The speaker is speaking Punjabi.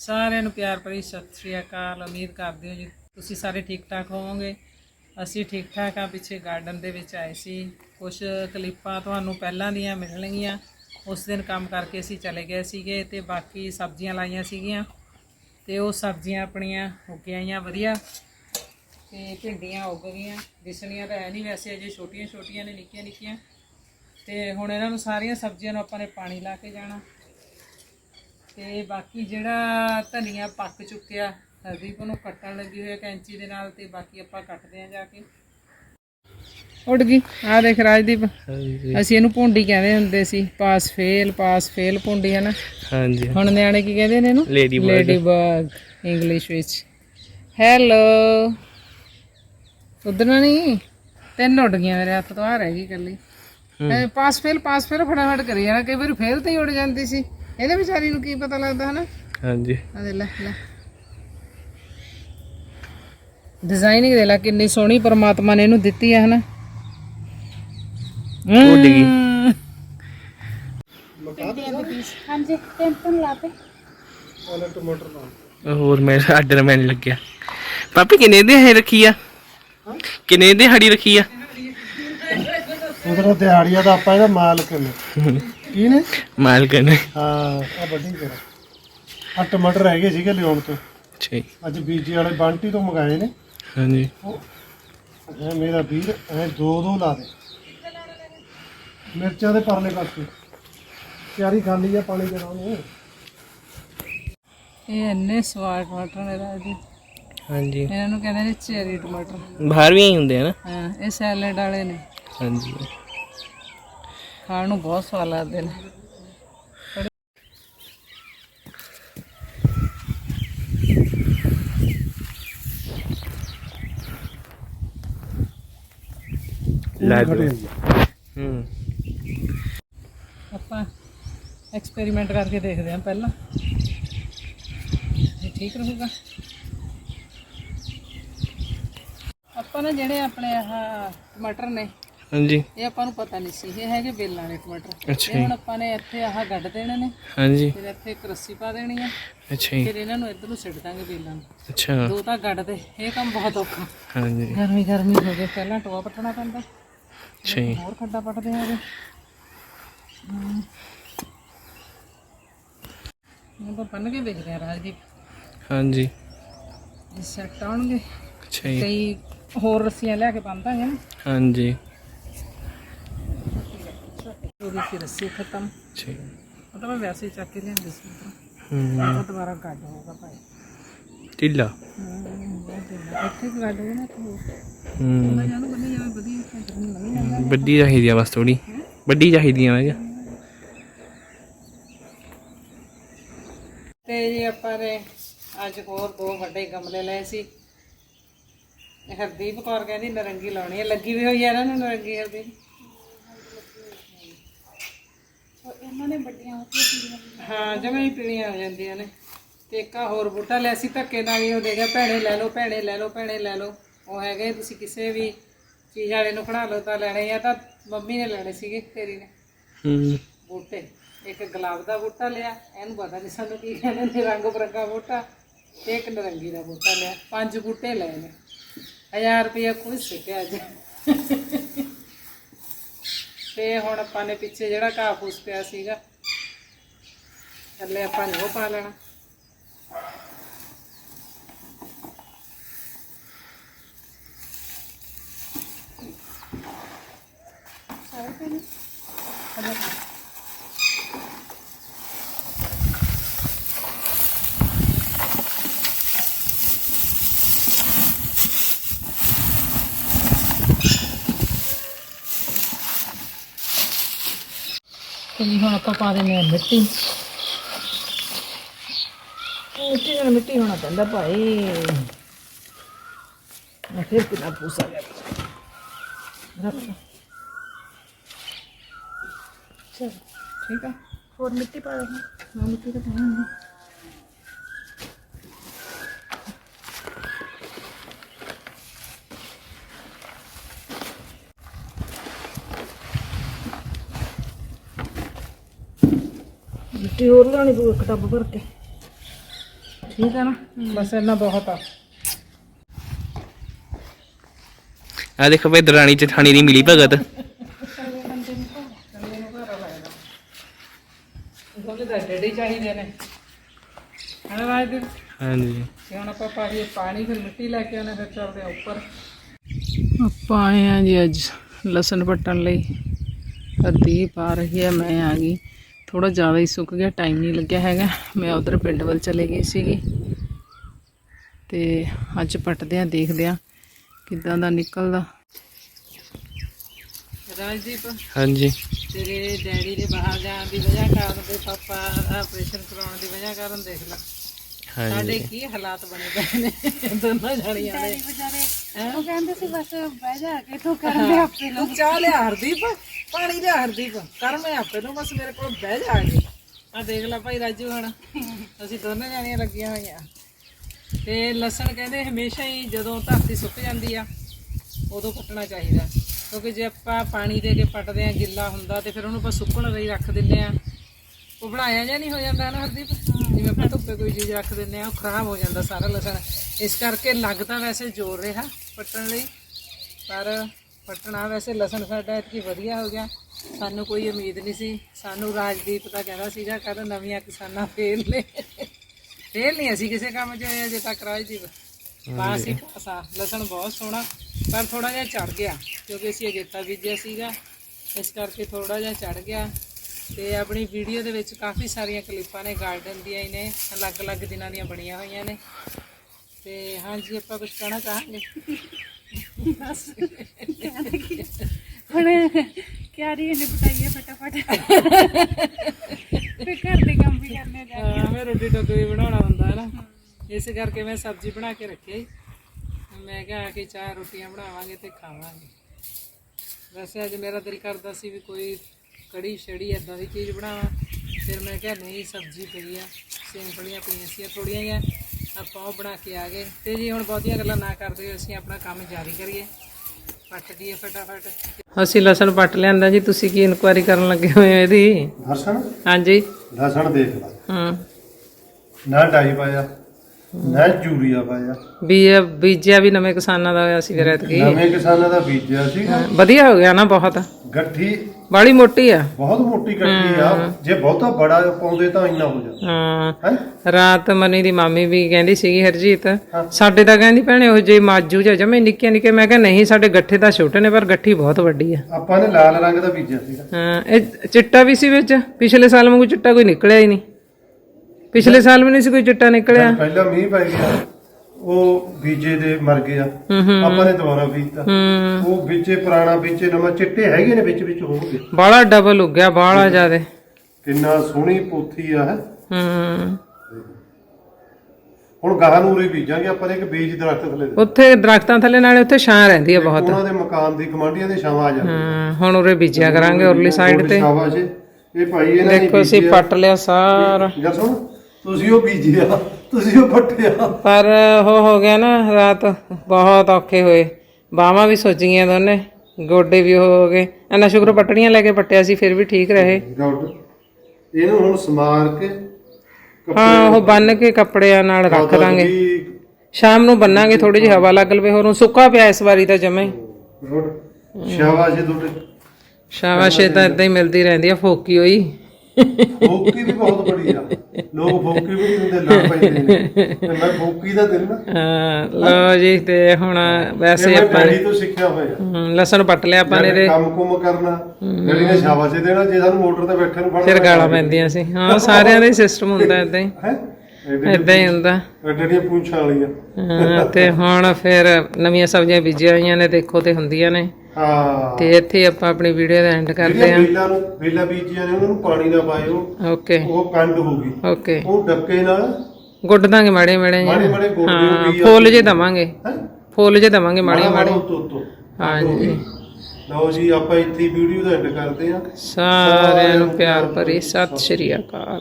ਸਾਰਿਆਂ ਨੂੰ ਪਿਆਰ ਭਰੀ ਸਤਿ ਸ੍ਰੀ ਅਕਾਲ। ਉਮੀਦ ਕਰਦੇ ਹਾਂ ਜੀ ਤੁਸੀਂ ਸਾਰੇ ਠੀਕ ਠਾਕ ਹੋਵੋਗੇ। ਅਸੀਂ ਠੀਕ ਠਾਕ ਆ ਪਿੱਛੇ ਗਾਰਡਨ ਦੇ ਵਿੱਚ ਆਏ ਸੀ। ਕੁਝ ਕਲਿੱਪਾਂ ਤੁਹਾਨੂੰ ਪਹਿਲਾਂ ਦੀਆਂ ਮਿਲਣਗੀਆਂ। ਉਸ ਦਿਨ ਕੰਮ ਕਰਕੇ ਅਸੀਂ ਚਲੇ ਗਏ ਸੀਗੇ ਤੇ ਬਾਕੀ ਸਬਜ਼ੀਆਂ ਲਾਈਆਂ ਸੀਗੀਆਂ ਤੇ ਉਹ ਸਬਜ਼ੀਆਂ ਆਪਣੀਆਂ ਉੱਗ ਆਈਆਂ ਵਧੀਆ ਤੇ ਭਿੰਡੀਆਂ ਉੱਗ ਗਈਆਂ। ਦਿਸਣੀਆਂ ਤਾਂ ਹੈ ਨਹੀਂ ਵੈਸੇ ਅਜੇ ਛੋਟੀਆਂ ਛੋਟੀਆਂ ਨੇ ਨਿੱਕੀਆਂ ਨਿੱਕੀਆਂ ਤੇ ਹੁਣ ਇਹਨਾਂ ਨੂੰ ਸਾਰੀਆਂ ਸਬਜ਼ੀਆਂ ਨੂੰ ਆਪਾਂ ਨੇ ਪਾਣੀ ਲਾ ਕੇ ਜਾਣਾ। ਤੇ ਬਾਕੀ ਜਿਹੜਾ ਧਨੀਆ ਪੱਕ ਚੁੱਕਿਆ ਹਰਦੀਪ ਨੂੰ ਕੱਟਣ ਲੱਗੀ ਹੋਈ ਹੈ ਕੈਂਚੀ ਦੇ ਨਾਲ ਤੇ ਬਾਕੀ ਆਪਾਂ ਕੱਟਦੇ ਆਂ ਜਾ ਕੇ। ਉੱਡ ਗਈ। ਆ ਦੇਖ ਰਾਜਦੀਪ ਅਸੀਂ ਇਹਨੂੰ ਭੁੰਡੀ ਕਹਿੰਦੇ ਹੁੰਦੇ ਸੀ ਪਾਸ ਫੇਲ ਪਾਸ ਫੇਲ ਭੁੰਡੀ ਹੈ ਨਾ ਹਾਂਜੀ। ਹੁਣ ਨਿਆਣੇ ਕੀ ਕਹਿੰਦੇ ਨੇ ਇਹਨੂੰ? ਲੇਡੀ ਲੇਡੀ ਬਗ ਇੰਗਲਿਸ਼ ਵਿੱਚ। ਹੈਲੋ ਉਧਰ ਨਹੀਂ ਤਿੰਨ ਉੱਡ ਗਈਆਂ ਮੇਰੇ ਹੱਥ ਤੋਂ ਆ ਰਹਿ ਗਈ ਇਹ ਪਾਸ ਫੇਲ ਪਾਸ ਫੇਲ ਫਟਾਫਟ ਕਰੀ ਜਾਣਾ ਕਈ ਵਾਰੀ ਫੇਲ ਤੇ ਹੀ ਉੱਡ ਜਾਂਦੀ ਸੀ। ਇਹਦੇ ਵਿਚਾਰੀ ਨੂੰ ਕੀ ਪਤਾ ਲੱਗਦਾ ਹਨਾ? ਹਾਂਜੀ। ਆ ਦੇ ਲੈ ਲੈ। ਡਿਜ਼ਾਈਨਿੰਗ ਦੇ ਲੈ ਕਿੰਨੀ ਸੋਹਣੀ ਪਰਮਾਤਮਾ ਨੇ ਇਹਨੂੰ ਦਿੱਤੀ ਹੈ ਹਨਾ। ਹਾਂਜੀ ਟੈਂਪਨ ਲਾ ਤੇ। ਹੋਰ ਮੈਂ ਆਰਡਰ ਮੈਨ ਲੱਗਿਆ। ਪਾਪੀ ਕਿੰਨੇ ਦੇ ਹੈ ਰੱਖੀ ਆ? ਕਿੰਨੇ ਦੇ ਹੜੀ ਰੱਖੀ ਆ? ਉਧਰੋਂ ਦਿਹਾੜੀਆਂ ਦਾ ਆਪਾਂ ਇਹਦਾ ਮਾਲਕ ਨੇ। ਕੀ ਨੇ? ਮਾਲਕ ਨੇ ਹਾਂ ਆ ਵੱਡੀ ਕਰ ਆ ਟਮਾਟਰ ਹੈਗੇ ਸੀਗੇ ਲਿਆਉਣ ਤੋਂ। ਅੱਛਾ ਜੀ। ਅੱਜ ਬੀਜੀ ਵਾਲੇ ਬੰਟੀ ਤੋਂ ਮੰਗਾਏ ਨੇ। ਹਾਂਜੀ। ਇਹ ਮੇਰਾ ਵੀਰ ਐ ਦੋ ਦੋ ਲਾ ਦੇ। ਮਿਰਚਾਂ ਦੇ ਪਰਲੇ ਪਾਸੇ। ਤਿਆਰੀ ਖਾਲੀ ਆ ਪਾਣੀ ਦੇਣਾ ਉਹਨੂੰ ਇਹ ਇੰਨੇ ਸਵਾਦ ਟਮਾਟਰ ਨੇ ਰਾਜੀ ਹਾਂਜੀ। ਇਹਨਾਂ ਨੂੰ ਕਹਿੰਦੇ ਨੇ ਚੈਰੀ ਟਮਾਟਰ। ਬਾਹਰ ਵੀ ਆਈ ਹੁੰਦੇ ਆ ਨਾ? ਹਾਂ ਇਹ ਸੈਲਡ ਵਾਲੇ ਨੇ। ਹਾਂਜੀ। ਖਾਣ ਨੂੰ ਬਹੁਤ ਸਵਾਦ ਲੱਗਦੇ ਨੇ। ਹੂੰ। ਆਪਾਂ ਐਕਸਪੈਰੀਮੈਂਟ ਕਰਕੇ ਦੇਖਦੇ ਹਾਂ ਪਹਿਲਾਂ। ਇਹ ਠੀਕ ਰਹੂਗਾ। ਆਪਾਂ ਨਾ ਜਿਹੜੇ ਆਪਣੇ ਆਹ ਟਮਾਟਰ ਨੇ ਹਾਂਜੀ। ਇਹ ਆਪਾਂ ਨੂੰ ਪਤਾ ਨਹੀਂ ਸੀ। ਇਹ ਹੈਗੇ ਬੇਲਾਂ ਵਾਲੇ ਟਮਾਟਰ ਅੱਛਾ ਇਹ ਹੁਣ ਆਪਾਂ ਨੇ ਇੱਥੇ ਆਹ ਗੱਡ ਦੇਣੇ ਨੇ। ਹਾਂਜੀ। ਫਿਰ ਇੱਥੇ ਇੱਕ ਰੱਸੀ ਪਾ ਦੇਣੀ ਆ। ਅੱਛਾ ਜੀ। ਫਿਰ ਇਹਨਾਂ ਨੂੰ ਇੱਧਰ ਨੂੰ ਸਿੱਟ ਦਾਂਗੇ ਬੇਲਾਂ ਨੂੰ। ਅੱਛਾ। ਦੋ ਤਾਂ ਗੱਡ ਦੇ। ਇਹ ਕੰਮ ਬਹੁਤ ਔਖਾ। ਹਾਂਜੀ। ਗਰਮੀ ਗਰਮੀ ਹੋ ਗਈ। ਪਹਿਲਾਂ ਟੋਆ ਪੱਟਣਾ ਪੈਂਦਾ। ਅੱਛਾ ਜੀ। ਹੋਰ ਖੱਡਾ ਪੱਟਦੇ ਆ ਇਹ ਆਪਾਂ ਪੰਨ ਕੇ ਦੇਖਦੇ ਆ ਰਾਜਦੀਪ। ਹਾਂਜੀ। ਜੇ ਸੈੱਟ ਆਉਣਗੇ। ਅੱਛਾ ਜੀ। ਕਈ ਹੋਰ ਰੱਸੀਆਂ ਲਿਆ ਕੇ ਬੰਨ ਦਾਂਗੇ ਨਾ ਹਾਂਜੀ। ਉਹਦੀ ਫਿਰ ਰੱਸੀ ਖਤਮ। ਜੀ। ਉਹ ਤਾਂ ਮੈਂ ਵੈਸੇ ਹੀ ਚੱਕ ਕੇ ਲਿਆਂਦੀ ਸੀ। ਹੂੰ। ਉਹ ਦੁਬਾਰਾ ਕੱਢ ਹੋਊਗਾ ਭਾਈ। ਢਿੱਲਾ। ਹਮ, ਬਹੁਤ ਢਿੱਲਾ। ਇੱਥੇ ਵੀ ਕੱਢ ਹੋਊਗਾ ਨਾ ਇੱਥੇ ਹੋਰ। ਹੂੰ। ਮੈਂ ਜਾਨੂੰ ਬੰਨੀ ਜਾਵੇ ਵਧੀਆ ਘੰਟੇ ਨੂੰ ਨਵੀਂ ਨਵੀਂ ਵੱਡੀ ਚਾਹੀਦੀ ਆ ਬਸ ਥੋੜੀ ਵੱਡੀ ਚਾਹੀਦੀ ਆ ਮੈਂ ਕਿਹਾ। ਤੇ ਜੀ ਆਪਾਂ ਨੇ ਅੱਜ ਹੋਰ ਦੋ ਵੱਡੇ ਗਮਲੇ ਲਏ ਸੀ। ਹਰਦੀਪ ਕੌਰ ਕਹਿੰਦੀ ਨਰੰਗੀ ਲਾਉਣੀ ਹੈ ਲੱਗੀ ਵੀ ਹੋਈ ਹੈ ਇਹਨਾਂ ਨੂੰ ਨਰੰਗੀ ਹਰਦੀਪ? ਇਹਨਾਂ ਨੇ ਵੱਡੀਆਂ ਹੋ ਕੇ ਹਾਂ ਜਮਾਂ ਹੀ ਜਾਂਦੀਆਂ ਨੇ। ਤੇ ਇੱਕ ਆਹ ਹੋਰ ਬੂਟਾ ਲਿਆ ਸੀ ਧੱਕੇ ਨਾਲ ਹੀ ਉਹ ਦੇ ਗਿਆ ਭੈਣੇ ਲੈ ਲਓ ਭੈਣੇ ਲੈ ਲਓ ਭੈਣੇ ਲੈ ਲਓ। ਉਹ ਹੈਗੇ ਤੁਸੀਂ ਕਿਸੇ ਵੀ ਚੀਜ਼ ਵਾਲੇ ਨੂੰ ਖੜਾ ਲਓ ਤਾਂ ਲੈਣੇ ਆ ਤਾਂ ਮੰਮੀ ਨੇ ਲੈਣੇ ਸੀਗੇ ਤੇਰੀ ਨੇ। ਹੂੰ। ਬੂਟੇ। ਇੱਕ ਗੁਲਾਬ ਦਾ ਬੂਟਾ ਲਿਆ ਇਹਨੂੰ ਪਤਾ ਨਹੀਂ ਸਾਨੂੰ ਕੀ ਕਹਿੰਦੇ ਨੇ ਰੰਗ ਬਰੰਗਾ ਬੂਟਾ। ਤੇ ਇੱਕ ਨਰੰਗੀ ਦਾ ਬੂਟਾ ਲਿਆ ਪੰਜ ਬੂਟੇ ਲਏ ਨੇ। 1000 ਰੁਪਇਆ ਖੁਸ਼ ਸਿੱਟਿਆ ਅੱਜ। ਤੇ ਹੁਣ ਆਪਾਂ ਨੇ ਪਿੱਛੇ ਜਿਹੜਾ ਘਾਹ ਫੂਸ ਪਿਆ ਸੀਗਾ ਥੱਲੇ ਆਪਾਂ ਨੇ ਉਹ ਪਾ ਲੈਣਾ। ਸਾਰੇ ਪੈਣੇ ਤੇ ਜੀ, ਹੁਣ ਆਪਾਂ ਪਾ ਦਿੰਦੇ ਆ ਮਿੱਟੀ। ਮਿੱਟੀ ਨਾਲ ਮਿੱਟੀ ਹੋਣਾ ਪੈਂਦਾ ਭਾਈ। ਮੈਂ ਫਿਰ ਕਿੰਨਾ ਪੂਸਾ ਲਿਆ ਚਲ, ਠੀਕ ਆ। ਹੋਰ ਮਿੱਟੀ ਪਾ ਦੇਣਾ ਹਾਂ। ਮਿੱਟੀ ਤਾਂ ਪਾਉਣੀ ਮਿੱਟੀ ਹੋਰ ਲਾਣੀ ਪਊ ਇੱਕ ਟੱਬ ਭਰ ਕੇ। ਠੀਕ ਹੈ ਨਾ? ਬਸ ਇੰਨਾ ਬਹੁਤ ਆ। ਆ ਦੇਖੋ ਭਾਈ ਦਰਾਣੀ ਜਠਾਣੀ ਦੀ ਮਿਲੀ ਭਗਤ। ਉਹਦੇ ਦਾ ਡੇਡੀ ਚਾਹੀਦੇ ਨੇ। ਹਾਂ ਰਾਜਦੀਪ? ਹਾਂਜੀ। ਤੇ ਹੁਣ ਆਪਾਂ ਪਾਈਏ ਪਾਣੀ ਫਿਰ ਮਿੱਟੀ ਲੈ ਕੇ ਆਉਣੇ ਫਿਰ ਚੱਲਦੇ ਆ ਉੱਪਰ। ਆਪਾਂ ਆਏ ਆ ਜੀ ਅੱਜ ਲਸਣ ਪੱਟਣ ਲਈ। ਹਰਦੀਪ ਆ ਰਹੀ ਹੈ ਮੈਂ ਆ ਗਈ। ਥੋੜਾ ਜ਼ਿਆਦਾ ਹੀ ਸੁੱਕ ਗਿਆ ਟਾਈਮ ਨਹੀਂ ਲੱਗਿਆ ਹੈਗਾ। ਮੈਂ ਉਧਰ ਪਿੰਡ ਵੱਲ ਚਲੇ ਗਈ ਸੀਗੀ। ਤੇ ਅੱਜ ਪੱਟਦੇ ਆ ਦੇਖਦੇ ਆ ਕਿੱਦਾਂ ਦਾ ਨਿਕਲਦਾ। ਰਾਜਦੀਪ ਹਾਂਜੀ। ਤੇਰੇ ਡੈਡੀ ਦੇ ਬਾਹਰ ਜਾਣ ਦੀ ਵਜ੍ਹਾ ਕਾਰਨ ਤੇ ਪਾਪਾ ਆਪਰੇਸ਼ਨ ਕਰਾਉਣ ਦੀ ਵਜ੍ਹਾ ਕਾਰਨ ਦੇਖ ਲੈ। ਸਾਡੇ ਕੀ ਹਾਲਾਤ ਬਣੇ ਪਏ ਨੇ? ਦੋਨੋਂ ਜਣੀਆਂ ਦੇ ਵਿਚਾਰੇ ਉਹ ਕਹਿੰਦੇ ਸੀ ਬਸ ਬਹਿ ਜਾ ਕੇ ਤੂੰ ਕਰ ਲੈ ਆਪੇ ਤੂੰ ਚਾਹ ਲਿਆ ਹਰਦੀਪ ਪਾਣੀ ਲਿਆ ਹਰਦੀਪ ਕਰ ਮੈਂ ਆਪੇ ਨੂੰ ਬਸ ਮੇਰੇ ਕੋਲ ਬਹਿ ਜਾ ਕੇ। ਆ ਦੇਖ ਲੈ ਭਾਈ ਰਾਜੂ ਹਣ ਅਸੀਂ ਦੋਨੇ ਜਾਣੀਆਂ ਲੱਗੀਆਂ ਹੋਈਆਂ। ਤੇ ਲਸਣ ਕਹਿੰਦੇ ਹਮੇਸ਼ਾ ਹੀ ਜਦੋਂ ਧਰਤੀ ਸੁੱਕ ਜਾਂਦੀ ਆ ਉਦੋਂ ਪੱਟਣਾ ਚਾਹੀਦਾ। ਕਿਉਂਕਿ ਜੇ ਆਪਾਂ ਪਾਣੀ ਦੇ ਕੇ ਪੱਟਦੇ ਆ ਗਿੱਲਾ ਹੁੰਦਾ ਤੇ ਫਿਰ ਉਹਨੂੰ ਆਪਾਂ ਸੁੱਕਣ ਲਈ ਰੱਖ ਦਿੰਦੇ ਆ। ਉਹ ਬਣਾਇਆ ਜਾਂ ਨਹੀਂ ਹੋ ਜਾਂਦਾ ਨਾ ਹਰਦੀਪ। ਜਿਵੇਂ ਆਪਾਂ ਧੁੱਪੇ ਕੋਈ ਚੀਜ਼ ਰੱਖ ਦਿੰਦੇ ਆ ਉਹ ਖਰਾਬ ਹੋ ਜਾਂਦਾ ਸਾਰਾ ਲਸਣ। ਇਸ ਕਰਕੇ ਲੱਗ ਤਾਂ ਵੈਸੇ ਜ਼ੋਰ ਰਿਹਾ ਪੱਟਣ ਲਈ ਪਰ ਪਟਣਾ ਵੈਸੇ ਲਸਣ ਸਾਡਾ ਇਤਕੀ ਵਧੀਆ ਹੋ ਗਿਆ। ਸਾਨੂੰ ਕੋਈ ਉਮੀਦ ਨਹੀਂ ਸੀ। ਸਾਨੂੰ ਰਾਜਦੀਪ ਤਾਂ ਕਹਿੰਦਾ ਸੀਗਾ ਕਰ ਨਵੀਆਂ ਕਿਸਾਨਾਂ ਫੇਲ ਨੇ। ਫੇਲ ਨਹੀਂ ਅਸੀਂ ਕਿਸੇ ਕੰਮ 'ਚ ਹੋਏ ਅਜੇ ਤੱਕ ਰਾਜਦੀਪ। ਪਾਸ ਹੀ ਪਾਸ ਲਸਣ ਬਹੁਤ ਸੋਹਣਾ ਪਰ ਥੋੜਾ ਜਿਹਾ ਚੜ ਗਿਆ ਕਿਉਂਕਿ ਅਸੀਂ ਅਗੇਤਾ ਬੀਜਿਆ ਸੀਗਾ। ਇਸ ਕਰਕੇ ਥੋੜਾ ਜਿਹਾ ਚੜ ਗਿਆ। ਤੇ ਆਪਣੀ ਵੀਡੀਓ ਦੇ ਵਿੱਚ ਕਾਫੀ ਸਾਰੀਆਂ ਕਲਿੱਪਾਂ ਨੇ ਗਾਰਡਨ ਦੀਆਂ ਹੀ ਨੇ ਅਲੱਗ-ਅਲੱਗ ਦਿਨਾਂ ਦੀਆਂ ਬਣੀਆਂ ਹੋਈਆਂ ਨੇ। ਤੇ ਹਾਂਜੀ ਆਪਾਂ ਕੁਝ ਕਹਿਣਾ ਚਾਹਾਂਗੇ? ਹੁਣ ਕਿਆਰੀ ਨਿਪਟਾਈਏ ਫਟਾਫਟ। ਫਿਰ ਘਰ ਦੇ ਕੰਮ ਵੀ ਕਰਨੇ ਹਾਂ ਮੈਂ ਰੋਟੀ ਟੋਕ ਵੀ ਬਣਾਉਣਾ ਹੁੰਦਾ ਹੈ ਨਾ। ਇਸ ਕਰਕੇ ਮੈਂ ਸਬਜ਼ੀ ਬਣਾ ਕੇ ਰੱਖੀ ਮੈਂ ਕਿਹਾ ਕੇ ਚਾਹ ਰੋਟੀਆਂ ਬਣਾਵਾਂਗੇ ਤੇ ਖਾਵਾਂਗੇ। ਵੈਸੇ ਅੱਜ ਮੇਰਾ ਦਿਲ ਕਰਦਾ ਸੀ ਵੀ ਕੋਈ ਕੜੀ ਛੜੀ ਇਦਾਂ ਦੀ ਚੀਜ਼ ਬਣਾਵਾਂ। ਫਿਰ ਮੈਂ ਕਿਹਾ ਨਹੀਂ ਸਬਜ਼ੀ ਪਈ ਆ। ਸਿੰਪਲੀਆਂ ਪਈਆਂ ਸੀ ਥੋੜੀਆਂ ਜਿਹੀਆਂ। ਆਪਾਂ ਉਹ ਬਣਾ ਕੇ ਆ ਗਏ। ਤੇ ਜੀ ਹੁਣ ਬਹੁਤੀਆਂ ਗੱਲਾਂ ਨਾ ਕਰਦੇ ਹੋਏ ਅਸੀਂ ਆਪਣਾ ਕੰਮ ਜਾਰੀ ਕਰੀਏ। ਪੱਟ ਦਈਏ ਫਟਾਫਟ। ਅਸੀਂ ਲਸਣ ਪੱਟ ਲਿਆਂਦਾ ਜੀ। ਤੁਸੀਂ ਕੀ ਇਨਕੁਆਇਰੀ ਕਰਨ ਲੱਗੇ ਹੋਏ ਹੋ ਇਹਦੀ? ਦਰਸ਼ਨ ਹਾਂਜੀ। ਲਸਣ ਦੇਖ ਲੈ। ਹੂੰ। ਨਾ ਡਾਈ ਪਾਇਆ। ਨਾ ਯੂਰੀਆ ਪਾਇਆ। ਇਹ ਬੀਜਿਆ ਵੀ ਨਵੇਂ ਕਿਸਾਨਾਂ ਦਾ ਹੋਇਆ ਸੀ ਫਿਰ ਐਤਕੀ। ਨਵੇਂ ਕਿਸਾਨਾਂ ਦਾ ਬੀਜਿਆ ਸੀ ਵਧੀਆ ਹੋ ਗਿਆ ਨਾ ਬਹੁਤ। ਗੱਠੀ ਬਾਲੀ ਮੋਟੀ ਆ। ਬਹੁਤ ਮੋਟੀ ਗੱਠੀ ਆ। ਜੇ ਬਹੁਤਾ ਬੜਾ ਪਾਉਂਦੇ ਤਾਂ ਇੰਨਾ ਹੋ ਜਾਂਦਾ। ਹਾਂ। ਹੈ? ਰਾਤ ਮਨੀ ਦੀ ਮਾਮੀ ਵੀ ਕਹਿੰਦੀ ਸੀਗੀ ਹਰਜੀਤ ਸਾਡੇ ਤਾਂ ਕਹਿੰਦੀ ਭੈਣੇ ਉਹ ਜੇ ਮਾਜੂ ਜਾਂ ਜਮੇ ਨਿੱਕੇ ਨਿੱਕੇ। ਮੈਂ ਕਿਹਾ ਨਹੀਂ ਸਾਡੇ ਗੱਠੇ ਤਾਂ ਛੋਟੇ ਨੇ ਪਰ ਗੱਠੀ ਬਹੁਤ ਵੱਡੀ ਆ। ਆਪਾਂ ਨੇ ਲਾਲ ਰੰਗ ਦਾ ਬੀਜਿਆ ਸੀਗਾ। ਹਾਂ ਇਹ ਚਿੱਟਾ ਵੀ ਸੀ ਵਿੱਚ? ਪਿਛਲੇ ਸਾਲ ਵਾਂਗੂ ਚਿੱਟਾ ਕੋਈ ਨਿਕਲਿਆ ਹੀ ਨਹੀਂ। ਪਿਛਲੇ ਸਾਲ ਵੀ ਨਹੀਂ ਸੀ ਕੋਈ ਚਿੱਟਾ ਨਿਕਲਿਆ? ਪਹਿਲਾਂ ਮੀਂਹ ਪੈ ਗਿਆ ਉਹ ਬੀਜੇ ਦੇ ਮਰ ਗਿਆ। ਆਪਾਂ ਨੇ ਦੁਬਾਰਾ ਬੀਜਤਾ। ਉਹ ਵਿੱਚੇ ਪੁਰਾਣਾ ਵਿੱਚੇ ਨਵਾਂ ਚਿੱਟੇ ਹੈਗੇ ਨੇ ਵਿੱਚ ਵਿੱਚ ਹੋਣਗੇ ਬਾਲਾ ਡਬਲ ਹੋ ਗਿਆ ਬਾਲਾ ਜ਼ਿਆਦੇ। ਕਿੰਨਾ ਸੋਹਣੀ ਪੋਥੀ ਆ ਹੈ। ਹੂੰ। ਹੁਣ ਗਾਹਾਂ ਨੂੰ ਉਰੇ ਬੀਜਾਂਗੇ ਆਪਾਂ ਨੇ ਇੱਕ ਬੀਜ ਦਰਖਤ ਥੱਲੇ। ਉੱਥੇ ਦਰਖਤਾਂ ਥੱਲੇ ਨਾਲੇ ਉੱਥੇ ਛਾਂ ਰਹਿੰਦੀ ਆ ਬਹੁਤ। ਉਹਨਾਂ ਦੇ ਮਕਾਨ ਦੀ ਕਮਾਂਡੀਆਂ ਦੇ ਛਾਵਾਂ ਆ ਜਾਂਦੇ ਹਾਂ ਹੁਣ ਉਰੇ ਬੀਜਿਆ ਕਰਾਂਗੇ ਉਰਲੀ ਸਾਈਡ ਤੇ। ਸ਼ਾਬਾਸ਼ ਇਹ ਭਾਈ ਇਹਨਾਂ ਨੇ ਦੇਖੋ ਅਸੀਂ ਪੱਟ ਲਿਆ ਸਾਰਾ। ਜਾਂ ਸੁਣ ਤੁਸੀਂ ਉਹ ਬੀਜਿਆ ਤੁਸੀਂ ਉਹ ਪੱਟਿਆ ਪਰ ਉਹ ਹੋ ਗਿਆ ਨਾ ਰਾਤ ਬਹੁਤ ਔਖੇ ਹੋਏ। ਬਾਹਾਂ ਵੀ ਗਈਆਂ ਦੋਨੇ ਗੋਡੇ ਵੀ ਉਹ ਹੋ ਗਏ। ਇੰਨਾ ਸ਼ੁਕਰ ਪਟੜੀਆਂ ਲੈ ਕੇ ਪੱਟਿਆ ਸੀ ਫਿਰ ਵੀ ਠੀਕ ਰਹੇ। ਇਹਨੂੰ ਹੁਣ ਸਮਾਰ ਕੇ ਹਾਂ ਉਹ ਬੰਨ ਕੇ ਕੱਪੜਿਆਂ ਨਾਲ ਰੱਖ ਦਾਂਗੇ। ਵੀ ਸ਼ਾਮ ਨੂੰ ਬੰਨਾਂਗੇ ਥੋੜੀ ਜਿਹੀ ਹਵਾ ਲੱਗ ਲਵੇ ਹੋਰ ਸੁੱਕਾ ਪਿਆ ਇਸ ਵਾਰੀ ਤਾਂ ਜਮੇ। ਸ਼ਾਬਾਸ਼ ਜੀ ਤੁਹਾਡੇ। ਸ਼ਾਬਾਸ਼ ਇਹ ਤਾਂ ਇਦਾਂ ਹੀ ਮਿਲਦੀ ਰਹਿੰਦੀ ਆ ਫੋਕੀ ਹੋਈ। ਫੋਕੀ ਵੀ ਬਹੁਤ ਬੜੀ ਆ। ਲੋਕ ਫੋਕੀ ਵੀ ਹੁੰਦੇ ਲੜ ਪੈਂਦੇ ਨੇ। ਤੇ ਮੈਂ ਫੋਕੀ ਦਾ ਦਿਲ ਨਾ। ਹਾਂ, ਲਓ ਜੀ ਤੇ ਹੁਣ ਵੈਸੇ ਇਹ ਮੈਂ ਆਪਾਂ ਡੈਡੀ ਤੋਂ ਸਿੱਖਿਆ ਹੋਇਆ। ਹਮ, ਲਸਣ ਪੱਟ ਲਿਆ ਆਪਾਂ ਨੇ ਜਿਹੜੇ ਕੰਮ ਕੁਮ ਕਰਨਾ। ਡੈਡੀ ਨੇ ਸ਼ਾਬਾਸ਼ ਦੇਣਾ ਜੇ ਸਾਨੂੰ ਮੋਟਰ ਤੇ ਬੈਠੇ ਨੂੰ ਫਿਰ ਗਾਲਾਂ ਪੈਂਦੀਆਂ ਸੀ। ਹਾਂ ਸਾਰਿਆਂ ਦਾ ਹੀ ਸਿਸਟਮ ਹੁੰਦਾ ਇਦਾਂ ਹੀ। ਹੈ? ਇਦਾਂ ਹੀ ਹੁੰਦਾ। ਡੈਡੀਆਂ ਪੂੰਛਾਂ ਵਾਲੀਆਂ। ਹਾਂ, ਤੇ ਹੁਣ ਫਿਰ ਨਵੀਆਂ ਸਬਜ਼ੀਆਂ ਬੀਜੀਆਂ ਹੋਈਆਂ ਨੇ ਦੇਖੋ ਤੇ ਹੁੰਦੀਆਂ ਨੇ। ਹਾਂ। ਤੇ ਇੱਥੇ ਆਪਾਂ ਆਪਣੀ ਵੀਡੀਓ ਦਾ ਐਂਡ ਕਰਦੇ ਹਾਂ। ਬੇਲਾਂ ਨੂੰ ਬੇਲਾਂ ਬੀਜੀਆਂ ਨੇ ਉਹਨਾਂ ਨੂੰ ਪਾਣੀ ਨਾ ਪਾਇਓ। ਓਕੇ ਉਹ ਕੰਡ ਹੋਊਗੀ ਓਕੇ ਉਹ ਡੱਕੇ ਨਾਲ ਗੁੱਡ ਦਾਂਗੇ ਮਾੜੇ ਮਾੜੇ ਮਾੜੇ ਮਾੜੇ ਗੋਡੇ ਹਾਂ ਹੋ ਗਈ ਫੁੱਲ ਜੇ ਦਵਾਂਗੇ। ਹੈ? ਫੁੱਲ ਜੇ ਦਵਾਂਗੇ ਮਾੜੇ ਮਾੜੇ ਹਾਂਜੀ। ਲਓ ਜੀ ਆਪਾਂ ਇੱਥੇ ਵੀਡੀਓ ਦਾ ਐਂਡ ਕਰਦੇ ਹਾਂ। ਸਾਰਿਆਂ ਨੂੰ ਪਿਆਰ ਭਰੀ। ਸਤਿ ਸ਼੍ਰੀ ਅਕਾਲ।